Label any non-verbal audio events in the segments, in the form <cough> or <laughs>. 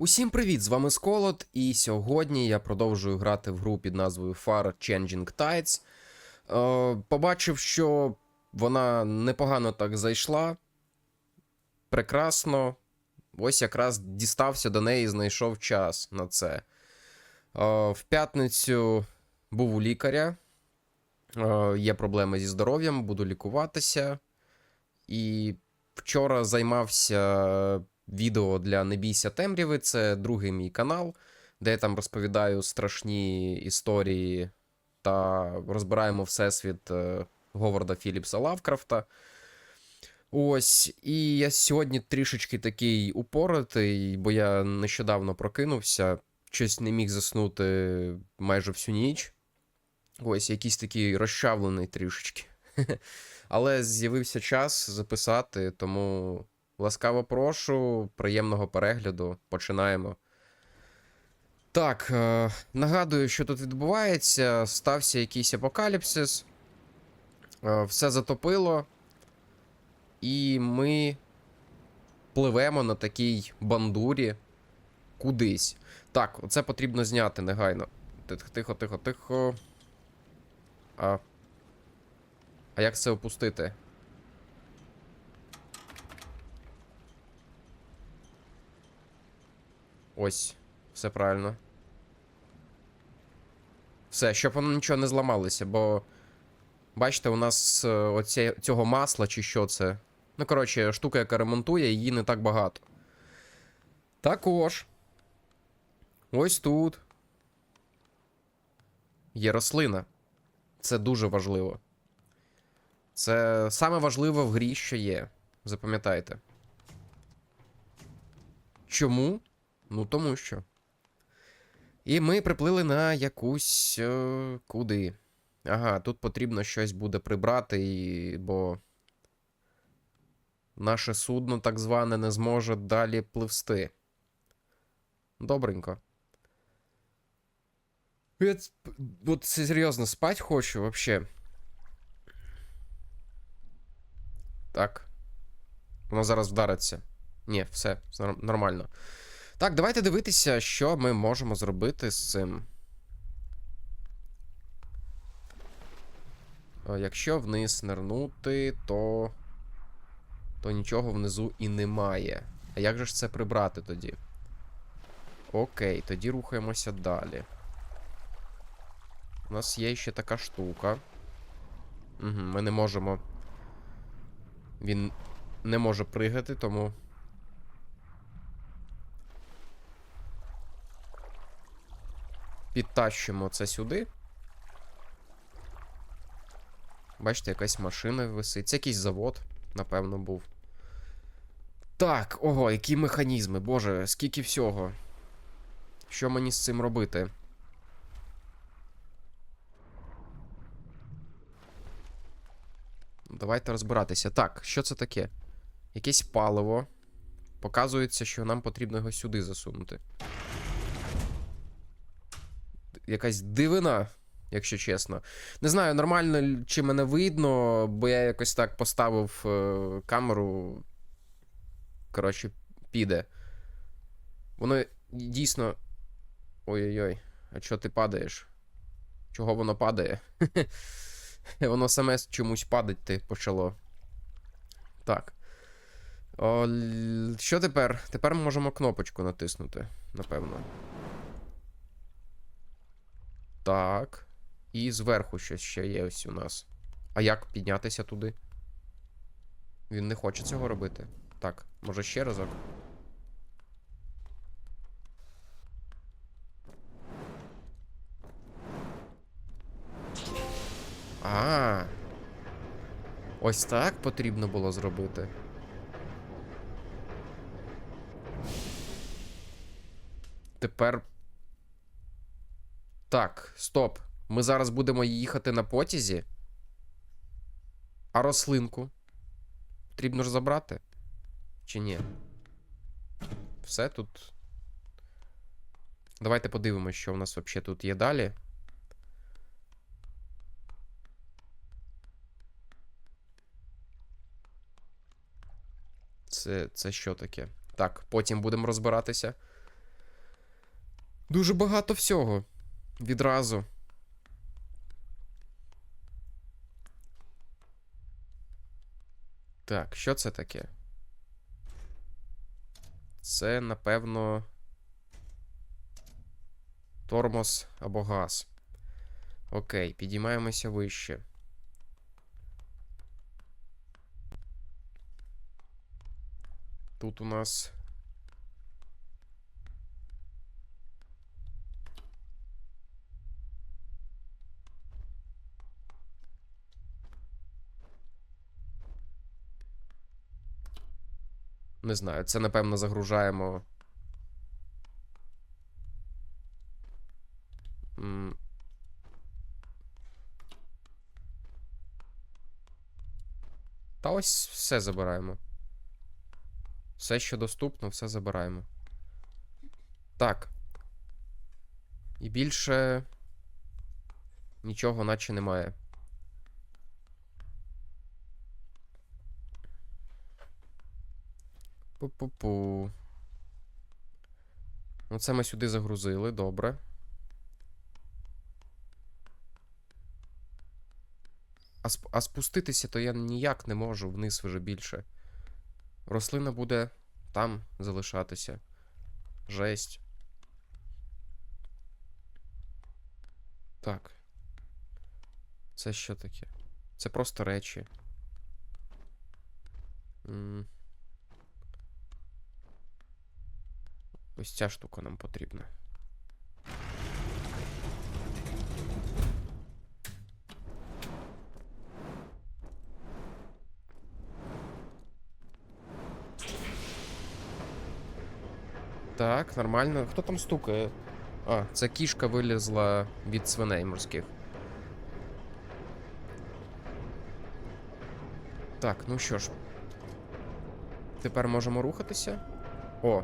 Усім привіт! З вами Сколот, і сьогодні я продовжую грати в гру під назвою Far Changing Tides. Е, побачив, що вона непогано так зайшла. Прекрасно. Ось якраз дістався до неї і знайшов час на це. Е, в п'ятницю був у лікаря. Е, є проблеми зі здоров'ям, буду лікуватися. І вчора займався відео для Не бійся темряви. Це другий мій канал, де я там розповідаю страшні історії та розбираємо всесвіт е, Говарда Філіпса Лавкрафта. Ось, і я сьогодні трішечки такий упоротий, бо я нещодавно прокинувся, щось не міг заснути майже всю ніч. Ось, якийсь такий розчавлений трішечки. <laughs> Але з'явився час записати, тому ласкаво прошу, приємного перегляду. Починаємо. Так, е, нагадую, що тут відбувається. Стався якийсь апокаліпсис. Е, все затопило. І ми пливемо на такій бандурі кудись. Так, оце потрібно зняти негайно. Тихо, тихо, тихо. А. А як це опустити? Ось, все правильно. Все, щоб воно нічого не зламалося, бо. Бачите, у нас е, оце, цього масла чи що це. Ну, коротше, штука, яка ремонтує, її не так багато. Також. Ось тут. Є рослина. Це дуже важливо. Це саме важливе в грі, що є. Запам'ятайте. Чому? Ну, тому що. І ми приплили на якусь. Е, куди? Ага, тут потрібно щось буде прибрати, і... бо. Наше судно, так зване, не зможе далі пливсти. Добренько. Я... От серйозно, спать хочу, вообще. Так. Воно зараз вдариться. Ні, все, нор- нормально. Так, давайте дивитися, що ми можемо зробити з цим. Якщо вниз нирнути, то. То нічого внизу і немає. А як же ж це прибрати тоді? Окей, тоді рухаємося далі. У нас є ще така штука. Угу, ми не можемо. Він не може пригати, тому. Підтащимо це сюди. Бачите, якась машина висить. Це якийсь завод, напевно, був. Так, ого, які механізми. Боже, скільки всього. Що мені з цим робити? Давайте розбиратися. Так, що це таке? Якесь паливо. Показується, що нам потрібно його сюди засунути. Якась дивина, якщо чесно. Не знаю, нормально чи мене видно, бо я якось так поставив е, камеру. Коротше, піде. Воно дійсно. Ой-ой-ой, а чого ти падаєш? Чого воно падає? <laughs> Воно саме чомусь падати почало. Так. О, що тепер? Тепер ми можемо кнопочку натиснути, напевно. Так. І зверху щось ще є ось у нас. А як піднятися туди? Він не хоче цього робити. Так, може ще разок. А. Ось так потрібно було зробити. Тепер. Так, стоп. Ми зараз будемо їхати на потязі. А рослинку? Потрібно ж забрати? Чи ні? Все тут. Давайте подивимось, що в нас взагалі тут є далі. Це, це що таке? Так, потім будемо розбиратися. Дуже багато всього. Відразу. Так, що це таке? Це, напевно. Тормоз або газ. Окей, підіймаємося вище. Тут у нас. Не знаю, це напевно загружаємо. Та ось все забираємо. Все, що доступно, все забираємо. Так. І більше нічого наче немає. Пу-пу-пу. Ну, це ми сюди загрузили, добре. А, сп- а спуститися то я ніяк не можу вниз вже більше. Рослина буде там залишатися. Жесть. Так. Це що таке? Це просто речі. М. Ось ця штука нам потрібна. Так, нормально. Хто там стукає? А, це кішка вилізла від свиней морських. Так, ну що ж. Тепер можемо рухатися. О.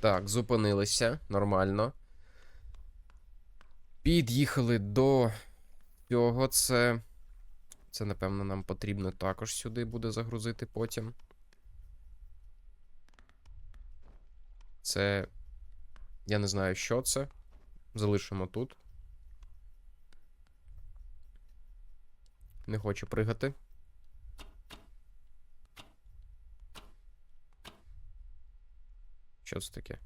Так, зупинилися. Нормально. Під'їхали до цього. Це. Це, напевно, нам потрібно також сюди буде загрузити потім. Це. Я не знаю, що це. Залишимо тут. Не хочу пригати. Що це таке?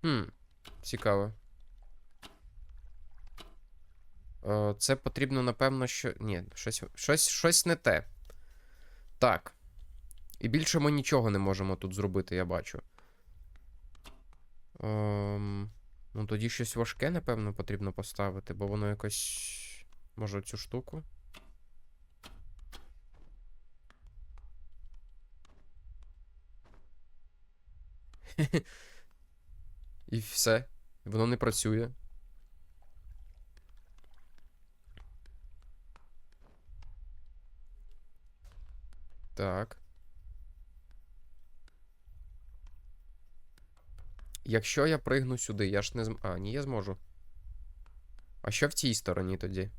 Хм, цікаво. Е, Це потрібно, напевно, що. Ні, щось, щось, щось не те. Так. І більше ми нічого не можемо тут зробити, я бачу. Ем, ну, тоді щось важке, напевно, потрібно поставити, бо воно якось. Може, цю штуку. <laughs> І все. Воно не працює. Так. Якщо я пригну сюди, я ж не зм... А, ні, я зможу. А що в цій стороні тоді?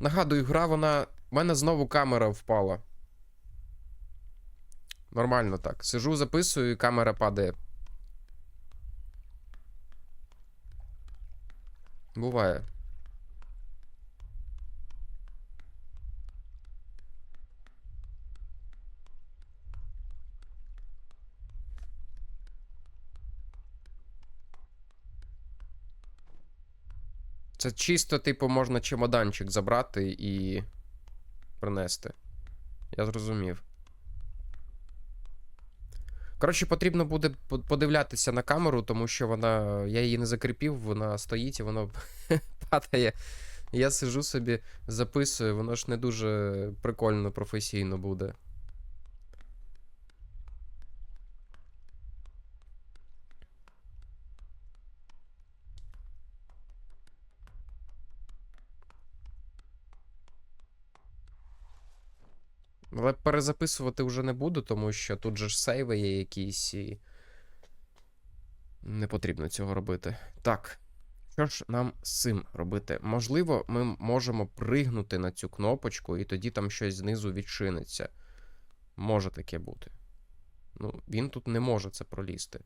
Нагадую, гра, вона. У мене знову камера впала. Нормально так. Сижу, записую, і камера падає. Буває. Це чисто, типу, можна чемоданчик забрати і принести. Я зрозумів. Коротше, потрібно буде по- подивлятися на камеру, тому що вона. Я її не закріпів, вона стоїть і воно <laughs> падає. Я сижу собі, записую, воно ж не дуже прикольно, професійно буде. Але перезаписувати вже не буду, тому що тут же ж сейви є якісь і. Не потрібно цього робити. Так. Що ж нам з цим робити? Можливо, ми можемо пригнути на цю кнопочку, і тоді там щось знизу відчиниться. Може таке бути. Ну, він тут не може це пролізти.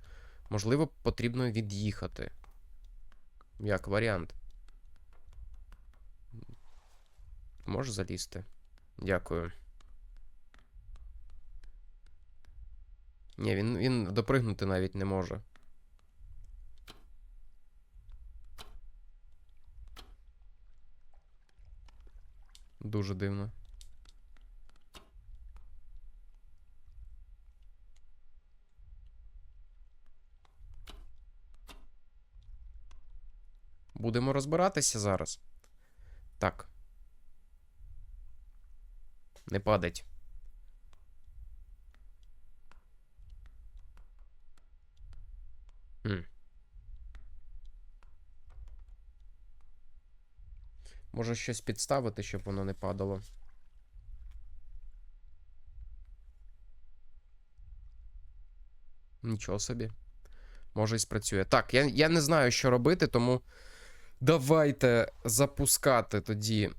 Можливо, потрібно від'їхати. Як варіант. Можеш залізти? Дякую. Ні, він, він допригнути навіть не може. Дуже дивно. Будемо розбиратися зараз. Так. Не падать. Хм. Може щось підставити, щоб воно не падало. Нічого собі. Може і спрацює. Так, я, я не знаю, що робити, тому давайте запускати тоді.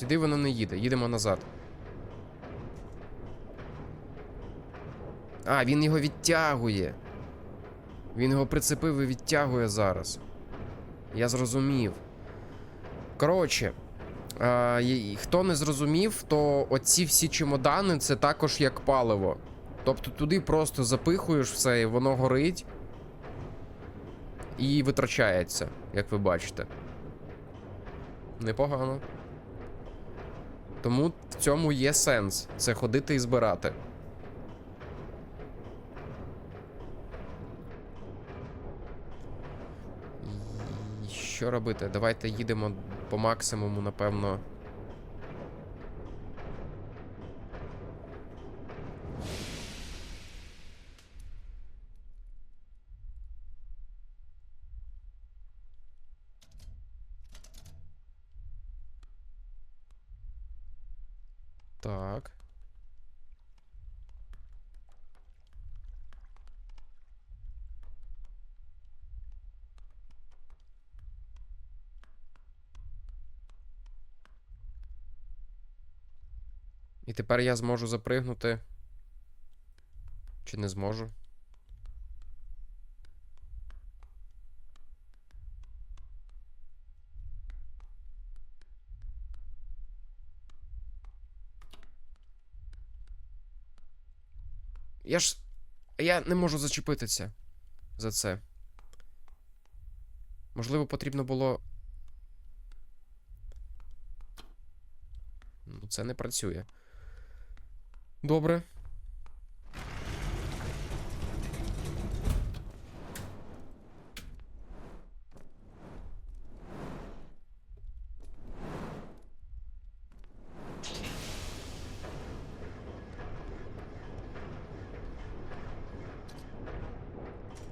Сюди воно не їде, їдемо назад. А, він його відтягує. Він його прицепив і відтягує зараз. Я зрозумів. Коротше, а, хто не зрозумів, то оці всі чемодани це також як паливо. Тобто туди просто запихуєш все, і воно горить і витрачається, як ви бачите. Непогано. Тому в цьому є сенс це ходити і збирати. Що робити? Давайте їдемо по максимуму, напевно. Так. І тепер я зможу запригнути. Чи не зможу? Я ж. Я не можу зачепитися за це. Можливо, потрібно було. Ну, це не працює. Добре.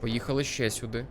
Поїхали ще сюди.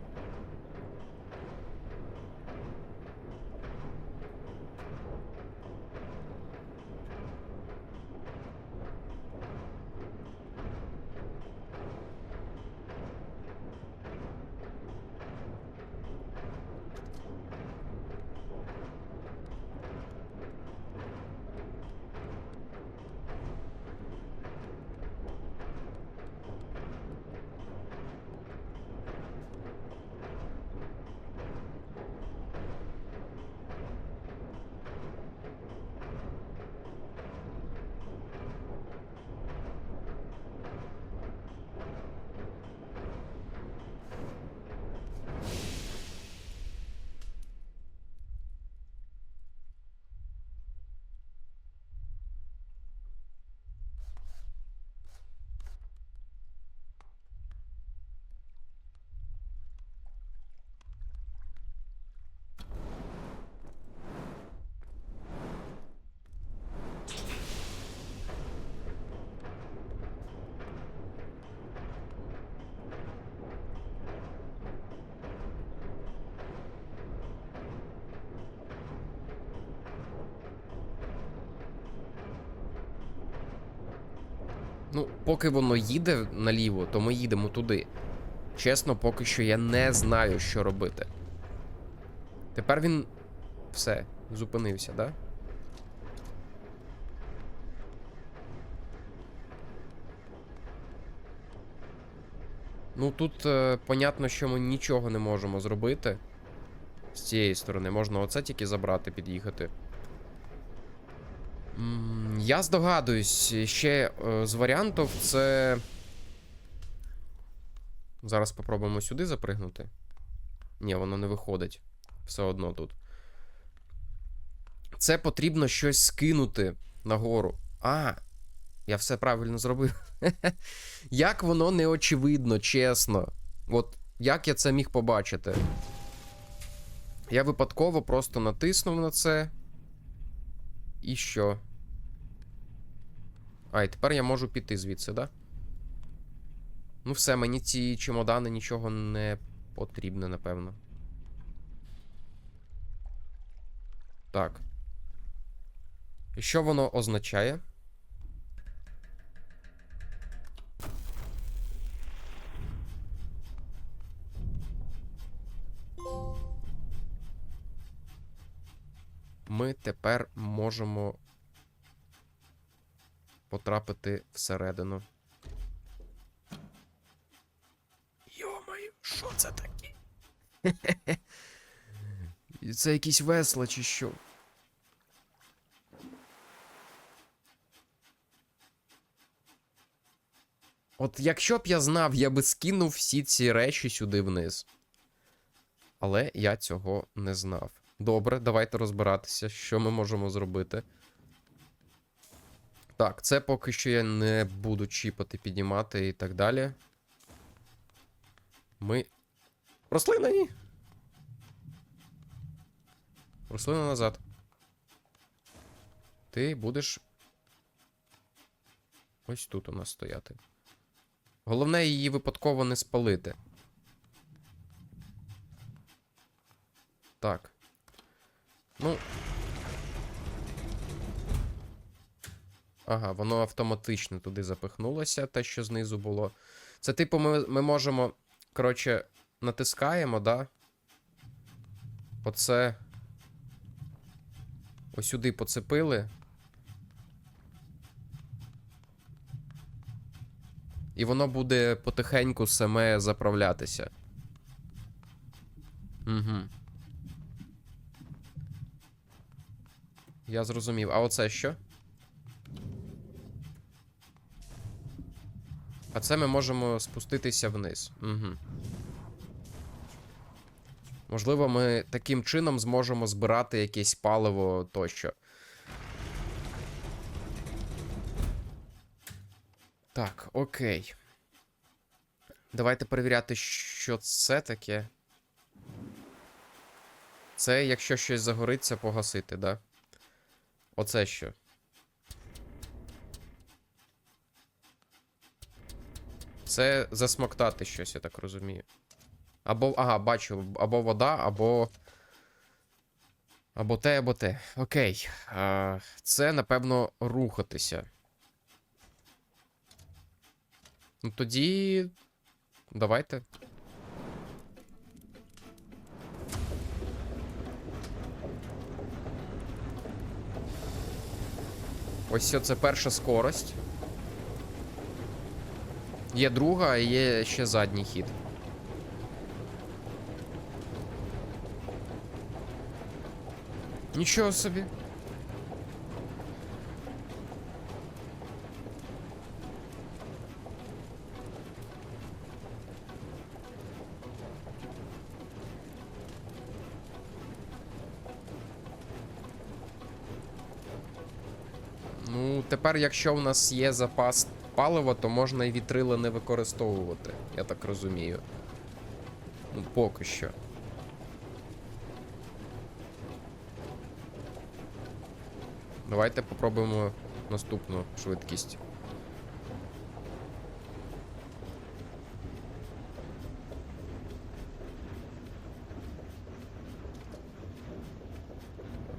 Ну, поки воно їде наліво, то ми їдемо туди. Чесно, поки що я не знаю, що робити. Тепер він. Все, зупинився, да? Ну тут е, понятно, що ми нічого не можемо зробити. З цієї сторони можна оце тільки забрати, під'їхати. М, Я здогадуюсь, ще е, з варіантів це. Зараз попробуємо сюди запригнути. Ні, воно не виходить. Все одно тут. Це потрібно щось скинути нагору. А, я все правильно зробив. <laughs> Як воно не очевидно, чесно. От як я це міг побачити? Я випадково просто натиснув на це. І що? А, і тепер я можу піти звідси, да? Ну, все, мені ці чемодани нічого не потрібно, напевно. Так. І що воно означає? Ми тепер можемо потрапити всередину. Йомаю, що це таке? <laughs> Це якісь весла чи що? От якщо б я знав, я би скинув всі ці речі сюди вниз. Але я цього не знав. Добре, давайте розбиратися, що ми можемо зробити. Так, це поки що я не буду чіпати, піднімати і так далі. Ми. Рослина ні. Рослина назад. Ти будеш. Ось тут у нас стояти. Головне її випадково не спалити. Так. Ну. Ага, воно автоматично туди запихнулося, те, що знизу було. Це, типу, ми, ми можемо. Коротше, натискаємо, да? Оце. Ось сюди поцепили. І воно буде потихеньку саме заправлятися. Угу. Я зрозумів. А оце що? А це ми можемо спуститися вниз. Угу. Можливо, ми таким чином зможемо збирати якесь паливо тощо. Так, окей. Давайте перевіряти, що це таке. Це, якщо щось загориться, погасити, да? Оце що? Це засмоктати щось, я так розумію. Або, ага, бачу, або вода, або. Або те, або те. Окей. А, Це, напевно, рухатися. Ну тоді. Давайте. Ось це перша скорость. Є друга, а є ще задній хід. Нічого собі. Ну, тепер, якщо у нас є запас палива, то можна і вітрила не використовувати, я так розумію. Ну, поки що. Давайте попробуємо наступну швидкість.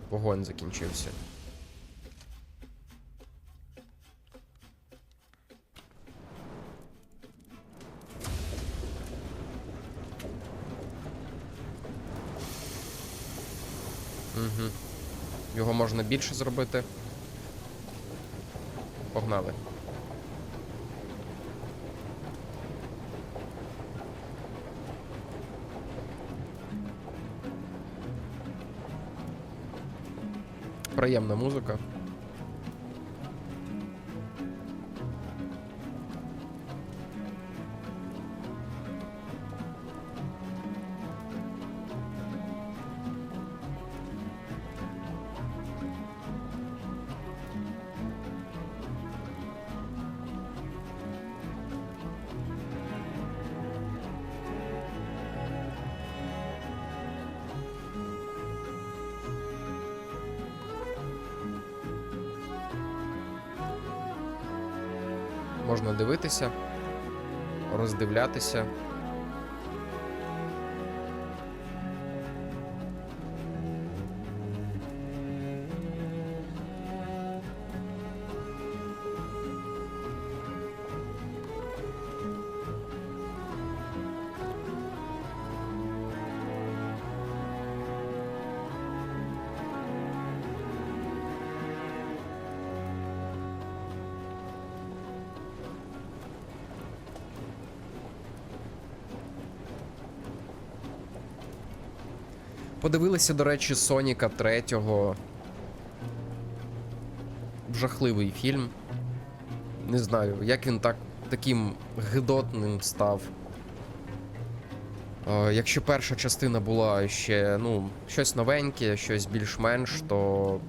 Вогонь закінчився. Можна більше зробити. Погнали. Приємна музика. Дивитися, роздивлятися. Подивилися, до речі, Соніка 3. Жахливий фільм. Не знаю, як він так таким гидотним став. Е, якщо перша частина була ще, ну, щось новеньке, щось більш-менш, то.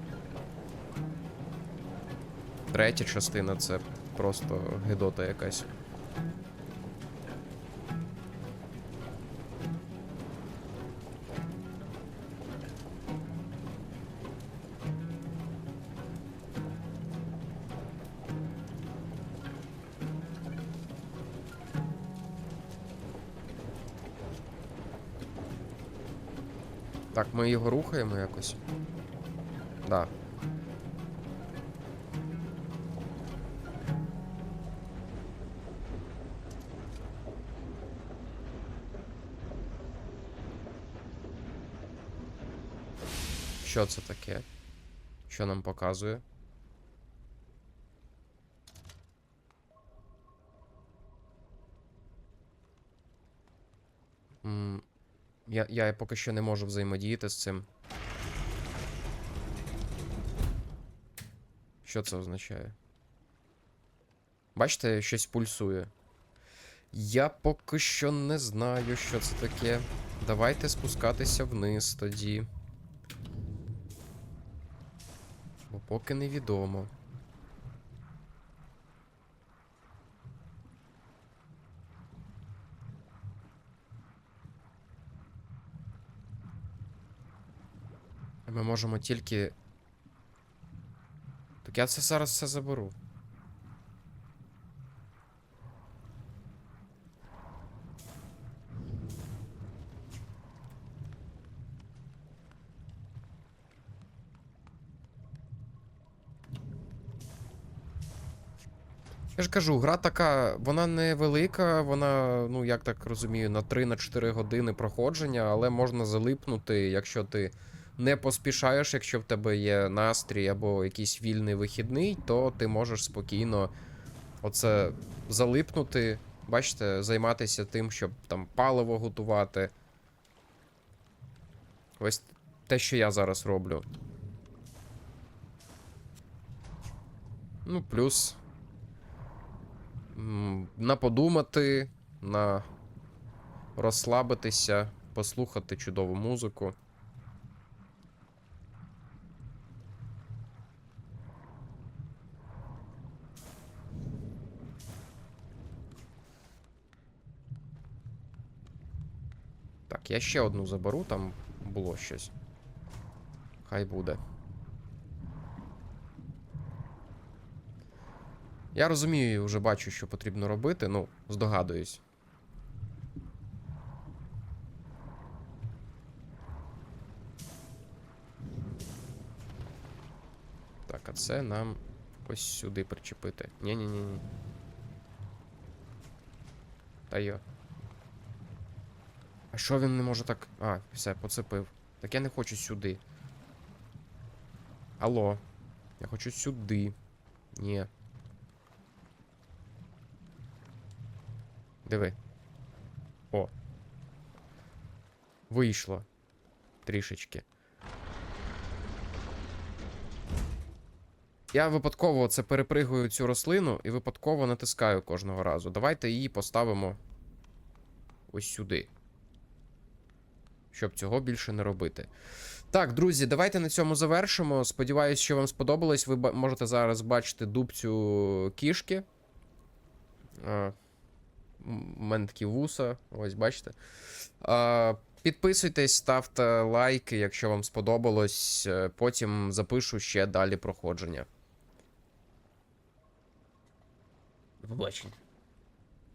Третя частина це просто гидота якась. Ми його рухаємо якось. Да. Що це таке? Що нам показує? М, Я, я поки що не можу взаємодіяти з цим. Що це означає? Бачите, щось пульсує. Я поки що не знаю, що це таке. Давайте спускатися вниз тоді. Бо поки невідомо. Ми можемо тільки. Так я це зараз все заберу. Я ж кажу, гра така, вона не велика, вона, ну як так розумію, на 3-4 години проходження, але можна залипнути, якщо ти не поспішаєш, якщо в тебе є настрій або якийсь вільний вихідний, то ти можеш спокійно оце залипнути, бачите, займатися тим, щоб там паливо готувати. Ось те, що я зараз роблю. Ну, плюс. На подумати, на розслабитися, послухати чудову музику. Я ще одну заберу, там було щось. Хай буде. Я розумію і вже бачу, що потрібно робити, ну, здогадуюсь. Так, а це нам ось сюди причепити. Ні-ні-ні. Та йо. А що він не може так. А, все, поцепив. Так я не хочу сюди. Алло. Я хочу сюди. Ні. Диви. О. Вийшло. Трішечки. Я випадково це перепригую цю рослину і випадково натискаю кожного разу. Давайте її поставимо ось сюди. Щоб цього більше не робити. Так, друзі, давайте на цьому завершимо. Сподіваюсь, що вам сподобалось. Ви можете зараз бачити дубцю кішки. У мене вуса, ось бачите. А, Підписуйтесь, ставте лайки, якщо вам сподобалось. Е, Потім запишу ще далі проходження. Побачення.